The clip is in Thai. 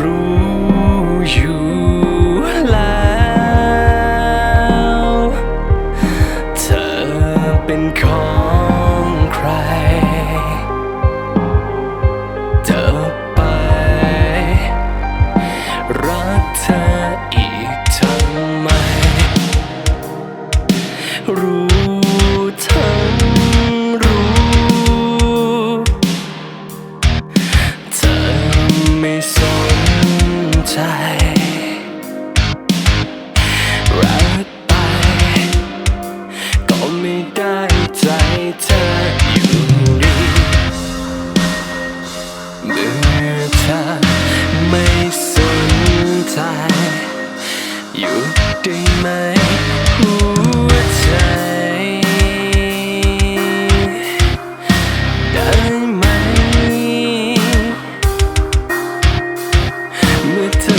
รู้อยู่แล้ว เธอเป็นของใคร เธอไป รักเธออีกทำไมรู้ อยู่ได้ไหมหัวใจได้ไหมเมื่อเธอ